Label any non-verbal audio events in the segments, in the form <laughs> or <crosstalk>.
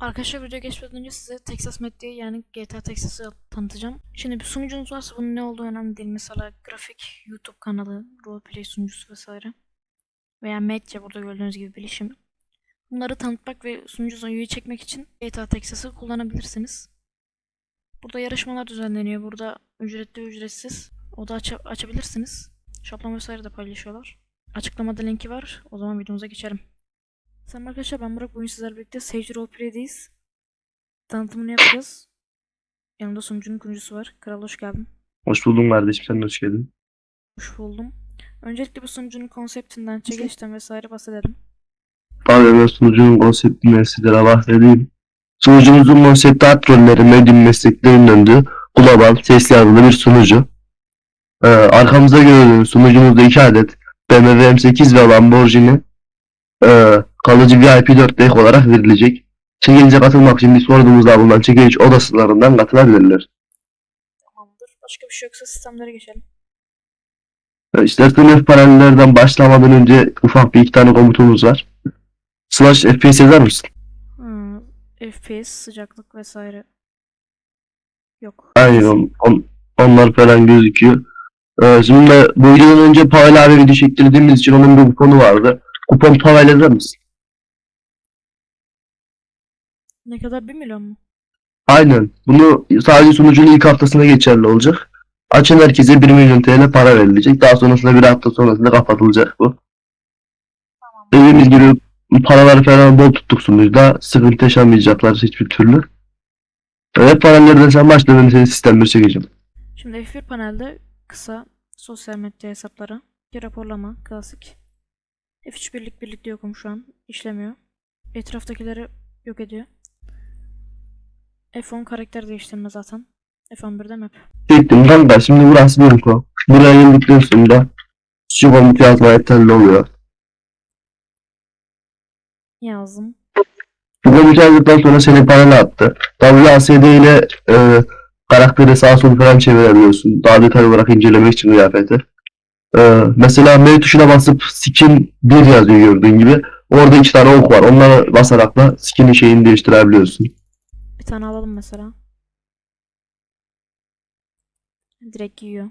Arkadaşlar video geçmeden önce size Texas Medya'yı yani GTA Texas'ı tanıtacağım. Şimdi bir sunucunuz varsa bunun ne olduğu önemli değil. Mesela grafik, YouTube kanalı, roleplay sunucusu vesaire. Veya Medya burada gördüğünüz gibi bilişim. Bunları tanıtmak ve sunucunuza üye çekmek için GTA Texas'ı kullanabilirsiniz. Burada yarışmalar düzenleniyor. Burada ücretli ücretsiz. O da aça- açabilirsiniz. Şablon vesaire de paylaşıyorlar. Açıklamada linki var. O zaman videomuza geçelim. Selam arkadaşlar ben Burak. Bugün sizlerle birlikte Sage Roleplay'deyiz. Tanıtımını yapacağız. Yanımda sunucunun kurucusu var. Kral hoş geldin. Hoş buldum kardeşim sen de hoş geldin. Hoş buldum. Öncelikle bu sunucunun konseptinden, çekilişten vesaire bahsedelim. Abi ben sunucunun konseptinden sizlere bahsedeyim. Sunucumuzun konsepti art rolleri, medyum mesleklerin döndüğü global, sesli yazılı bir sunucu. Ee, arkamızda gördüğünüz sunucumuzda iki adet BMW M8 ve Lamborghini e, kalıcı VIP 4 deck olarak verilecek. Çekilişe katılmak için bir sorduğumuzda bulunan çekiliş odasılarından katılabilirler. Tamamdır. Başka bir şey yoksa sistemlere geçelim. Ee, İsterseniz paralellerden başlamadan önce ufak bir iki tane komutumuz var. Slash FPS yazar mısın? Hmm, FPS, sıcaklık vesaire. Yok. Aynen on, on- onlar falan gözüküyor. Ee, şimdi bu videodan önce Pavel abi video çektirdiğimiz için onun bir kuponu vardı. Kupon Pavel yazar mısın? Ne kadar 1 milyon mu? Aynen. Bunu sadece sunucunun ilk haftasına geçerli olacak. Açan herkese 1 milyon TL para verilecek. Daha sonrasında bir hafta sonrasında kapatılacak bu. Dediğimiz gibi paraları falan bol tuttuk sunucuda. Sıkıntı yaşamayacaklar hiçbir türlü. Evet paralellerden sen başla ben seni sistemleri çekeceğim. Şimdi F1 panelde kısa sosyal medya hesapları, bir raporlama, klasik. F3 birlik birlikte yokum şu an. işlemiyor. Etraftakileri yok ediyor. F10 karakter değiştirme zaten. F11'de map. Çektim kanka şimdi burası bir info. Buraya geldikten sonra şu komut yazma yeterli oluyor. Yazdım. Bu komut yazdıktan sonra seni panel attı. WASD ile e, karakteri sağa sola falan çevirebiliyorsun. Daha detaylı olarak incelemek için kıyafeti. E, mesela M tuşuna basıp skin 1 yazıyor gördüğün gibi. Orada iki tane ok var. Onlara basarak da skinin şeyini değiştirebiliyorsun. Bir tane alalım mesela. Direkt giyiyor.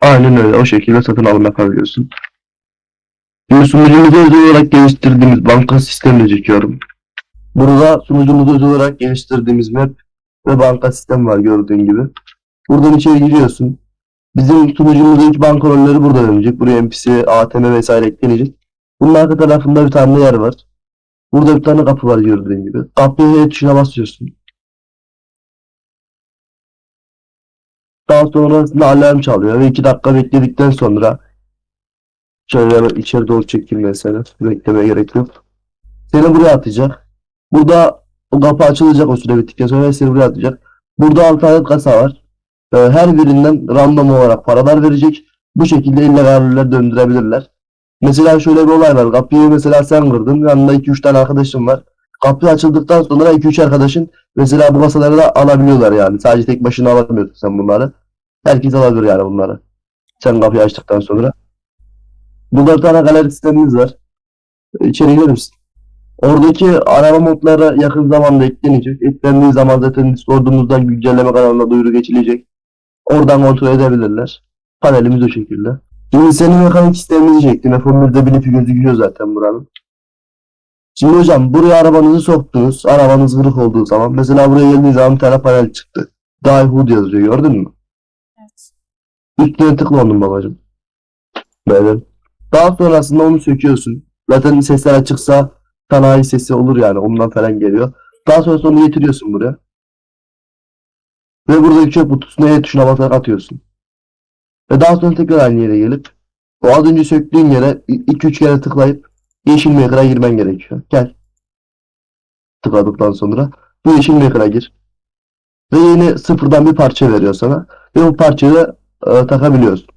Aynen öyle. O şekilde satın alım yapabiliyorsun. Şimdi sunucumuzu özel olarak geliştirdiğimiz banka sistemini çekiyorum. Burada sunucumuzu özel olarak geliştirdiğimiz map ve banka sistemi var gördüğün gibi. Buradan içeri giriyorsun. Bizim sunucumuzda ilk banka rolleri burada dönecek. Buraya NPC, ATM vesaire eklenecek. Bunun arka tarafında bir tane yer var. Burada bir tane kapı var gördüğün gibi. Kapıya tuşuna basıyorsun. Daha sonrasında alarm çalıyor ve 2 dakika bekledikten sonra şöyle içeri doğru çekeyim mesela. Beklemeye gerek yok. Seni buraya atacak. Burada o kapı açılacak o süre bittikten sonra seni buraya atacak. Burada 6 adet kasa var. Ee, her birinden random olarak paralar verecek. Bu şekilde illegaller döndürebilirler. Mesela şöyle bir olay var. Kapıyı mesela sen kırdın. Yanında 2-3 tane arkadaşın var. Kapı açıldıktan sonra 2-3 arkadaşın mesela bu kasaları da alabiliyorlar yani. Sadece tek başına alamıyorsun sen bunları. Herkes alabilir yani bunları. Sen kapıyı açtıktan sonra. Burada bir tane galeri sistemimiz var. İçeri girer misin? Oradaki arama modları yakın zamanda eklenecek. Eklendiği zaman zaten Discord'umuzdan güncelleme kanalına duyuru geçilecek. Oradan kontrol edebilirler. Panelimiz o şekilde. Şimdi senin mekanik sistemini çektim. F11'de bir ipi gözüküyor zaten buranın. Şimdi hocam buraya arabanızı soktunuz. Arabanız kırık olduğu zaman. Mesela buraya geldiğiniz zaman bir tane panel çıktı. Die Hood yazıyor gördün mü? Evet. Üstüne tıkla onun babacım. Böyle. Daha sonrasında onu söküyorsun. Zaten sesler açıksa sanayi sesi olur yani ondan falan geliyor. Daha sonra onu getiriyorsun buraya. Ve buradaki çöp kutusuna E tuşuna basarak atıyorsun. Ve daha sonra tekrar aynı yere gelip o az önce söktüğün yere 2-3 kere tıklayıp yeşil maker'a girmen gerekiyor. Gel. Tıkladıktan sonra bu yeşil maker'a gir. Ve yine sıfırdan bir parça veriyor sana. Ve bu parçayı da e, takabiliyorsun.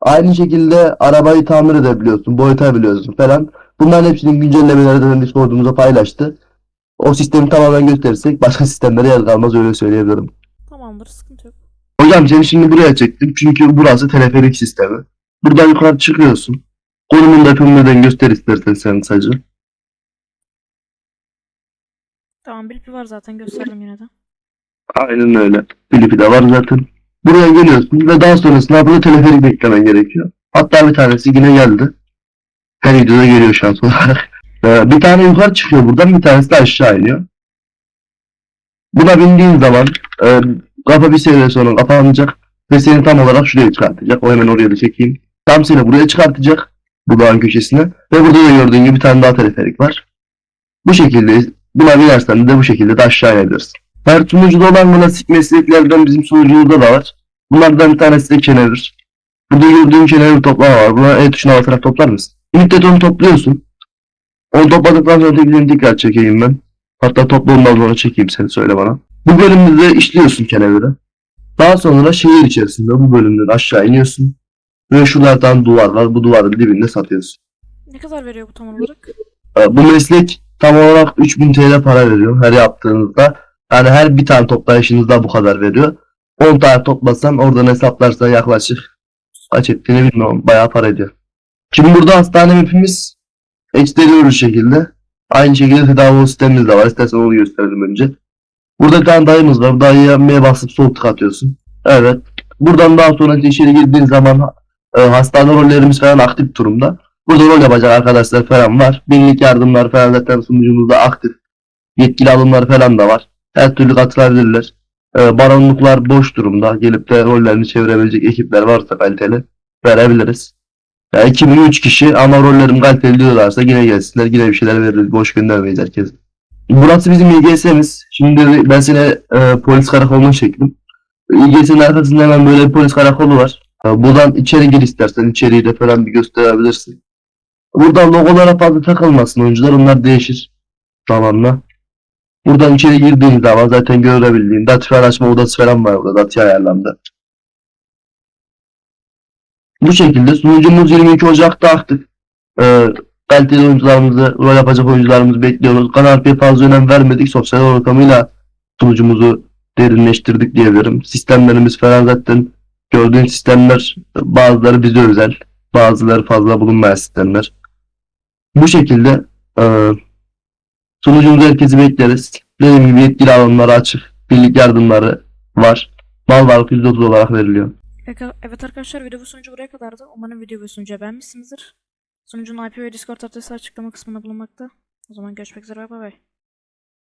Aynı şekilde arabayı tamir edebiliyorsun, boyatabiliyorsun falan. Bunların hepsinin güncellemeleri de Discord'umuza paylaştı. O sistemi tamamen gösterirsek başka sistemlere yer kalmaz öyle söyleyebilirim. Tamamdır sıkıntı yok. Hocam seni şimdi buraya çektim çünkü burası teleferik sistemi. Buradan yukarı çıkıyorsun. Konumunu da filmden göster istersen sen sadece. Tamam Bilpi var zaten gösterdim yine de. Aynen öyle. Filipi de var zaten. Buraya geliyorsun ve daha sonrasında burada teleferik beklemen gerekiyor. Hatta bir tanesi yine geldi. Her videoda geliyor şans olarak. <laughs> Ee, bir tane yukarı çıkıyor buradan bir tanesi de aşağı iniyor. Buna bindiğin zaman e, kafa bir seviye sonra kapanacak ve seni tam olarak şuraya çıkartacak. O hemen oraya da çekeyim. Tam seni buraya çıkartacak. Bu dağın köşesine. Ve burada da gördüğün gibi bir tane daha teleferik var. Bu şekilde buna binersen de bu şekilde de aşağı inebilirsin. Her sunucuda olan klasik mesleklerden bizim sunucumuzda da var. Bunlardan bir tanesi de kenevir. Burada gördüğün kenevir toplama var. Buna E tuşuna basarak toplar mısın? İlk onu topluyorsun. Onu topladıktan sonra tekrar tekrar çekeyim ben. Hatta topla ondan sonra çekeyim seni söyle bana. Bu bölümde de işliyorsun keneviri. Daha sonra şehir içerisinde bu bölümden aşağı iniyorsun. Ve şuradan duvar var. Bu duvarın dibinde satıyorsun. Ne kadar veriyor bu tam olarak? Ee, Bu meslek tam olarak 3000 TL para veriyor her yaptığınızda. Yani her bir tane toplayışınızda bu kadar veriyor. 10 tane toplasan oradan hesaplarsan yaklaşık kaç ettiğini bilmiyorum. Bayağı para ediyor. Şimdi burada hastane mapimiz exterior şekilde. Aynı şekilde tedavi sistemimiz de var. İstersen onu gösterelim önce. Burada bir tane dayımız var. Dayıya M basıp sol tık atıyorsun. Evet. Buradan daha sonra içeri girdiğin zaman e, hastane rollerimiz falan aktif durumda. Burada rol yapacak arkadaşlar falan var. Birlik yardımlar falan zaten sunucumuzda aktif. Yetkili alımlar falan da var. Her türlü katılabilirler. Ee, baronluklar boş durumda. Gelip de rollerini çevirebilecek ekipler varsa kaliteli verebiliriz. Ya 2003 kişi ama rollerim kaliteli diyorlarsa yine gelsinler. Yine bir şeyler veririz. Boş göndermeyiz herkes. Burası bizim İGS'miz. Şimdi ben seni e, polis karakoluna çektim. İGS'nin arkasında hemen böyle bir polis karakolu var. E, buradan içeri gir istersen. içeriği de falan bir gösterebilirsin. Buradan logolara fazla takılmasın oyuncular. Onlar değişir zamanla. Buradan içeri girdiğiniz zaman zaten görebildiğin dati açma odası falan var burada. Dati ayarlandı. Bu şekilde sunucumuz 22 Ocak'ta aktif. Ee, kaliteli oyuncularımızı, rol yapacak oyuncularımızı bekliyoruz. Kanal P'ye fazla önem vermedik. Sosyal ortamıyla sunucumuzu derinleştirdik diyebilirim. Sistemlerimiz falan zaten gördüğün sistemler bazıları bize özel. Bazıları fazla bulunmayan sistemler. Bu şekilde e, sunucumuza herkesi bekleriz. Dediğim gibi yetkili alanları açık. Birlik yardımları var. Mal varlık %30 olarak veriliyor. Evet arkadaşlar video bu buraya kadardı. Umarım video bu beğenmişsinizdir. Sunucunun IP ve Discord adresi açıklama kısmında bulunmakta. O zaman görüşmek üzere bay bay.